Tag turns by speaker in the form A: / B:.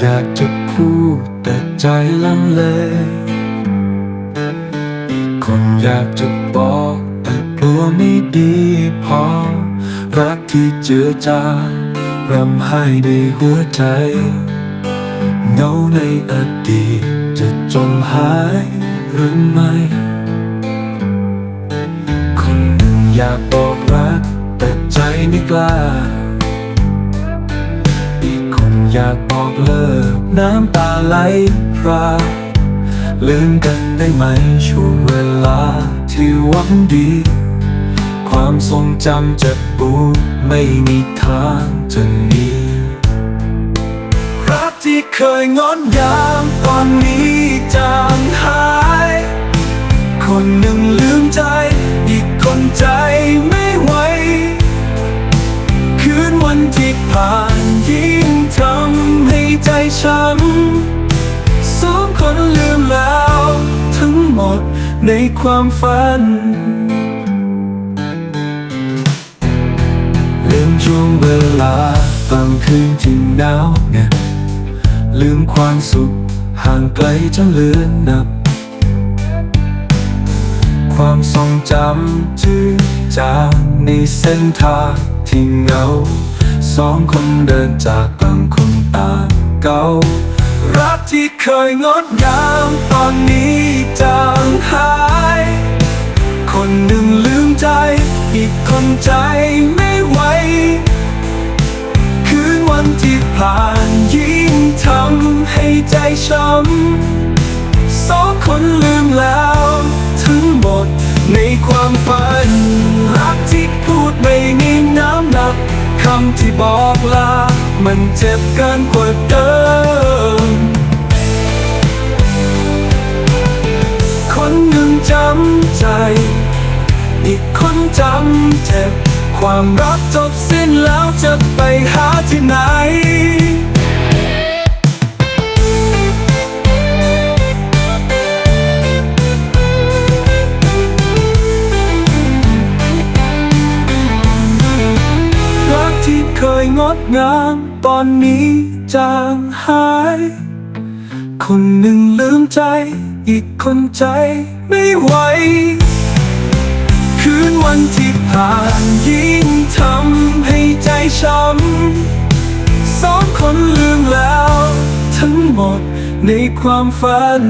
A: อยากจะพูดแต่ใจลังเลอีกคนอยากจะบอกแต่กลัวไม่ดีพอ รักที่เจือจางรำให้ในหัวใจเงาในอดีตจะจมหายหรือไม่ คนหนึ่งอยากบอกรักแต่ใจไม่กล้า อีกคนอยาก เลิกน้ำตาไหลพราลืมกันได้ไหมช่วงเวลาที่หวังดี ความทรงจำจะปูไม่มีทางจะหนีรักที่เคยงดงามตอนนี้จางหาย คนหนึ่งลืมใจ อีกคนใจไม่ไหว คืนวันที่ผ่าน ให้ใจช้ำสองคนลืมแล้ว ทั้งหมดในความฝัน ลืมช่วงเวลาตอนคืนที่หนาวเหน็บลืมความสุขห่างไกลจนเลือนนับ ความทรงจำจืดจางในเส้นทางที่เหงา สองคนเดินจากต่างคนต่างเก่ารัก ที่เคยงดงามตอนนี้จางหาย คนหนึ่งลืมใจ อีกคนใจไม่ไหว คืนวันที่ผ่านยิ่งทำให้ใจช้ำสองคนลืมแล้ว ทั้งหมดในความฝัน รักที่พูดไม่มีน้ำหนักคำที่บอกลา มันเจ็บเกินกว่าเดิมำใจ อีกคนจำเจ็บ ความรักจบสิ้นแล้วจะไปหาที่ไหนรักที่เคยงดงามตอนนี้จางหาย คนหนึ่งลืมใจ อีกคนใจไม่ไหว คืนวันที่ผ่านยิ่งทำให้ใจช้ำสองคนลืมแล้ว ทั้งหมดในความฝัน